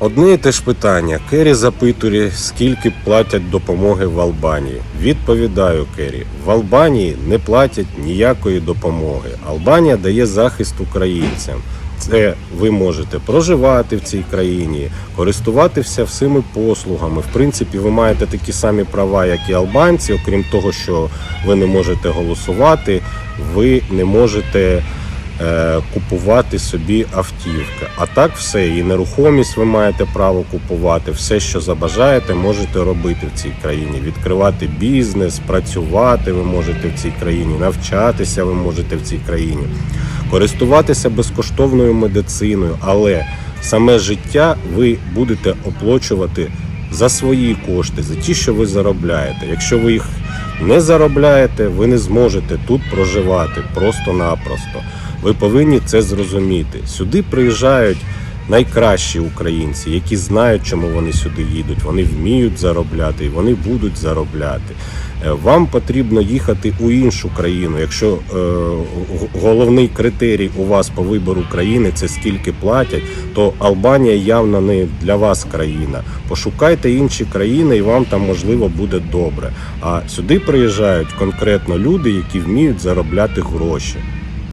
Одне і те ж питання. Кері запитує, скільки платять допомоги в Албанії. Відповідаю Кері, в Албанії не платять ніякої допомоги. Албанія дає захист українцям. Це ви можете проживати в цій країні, користуватися всіми послугами. В принципі, ви маєте такі самі права, як і албанці, окрім того, що ви не можете голосувати, ви не можете купувати собі автівки. А так все, і нерухомість ви маєте право купувати. Все, що забажаєте, можете робити в цій країні. Відкривати бізнес, працювати ви можете в цій країні, навчатися ви можете в цій країні, користуватися безкоштовною медициною, але саме життя ви будете оплачувати за свої кошти, за ті, що ви заробляєте. Якщо ви їх не заробляєте, ви не зможете тут проживати просто-напросто. Ви повинні це зрозуміти. Сюди приїжджають найкращі українці, які знають, чому вони сюди їдуть. Вони вміють заробляти і вони будуть заробляти. Е, Вам потрібно їхати у іншу країну. Якщо е, головний критерій у вас по вибору країни це скільки платять, то Албанія явно не для вас країна. Пошукайте інші країни, і вам там можливо буде добре. А сюди приїжджають конкретно люди, які вміють заробляти гроші.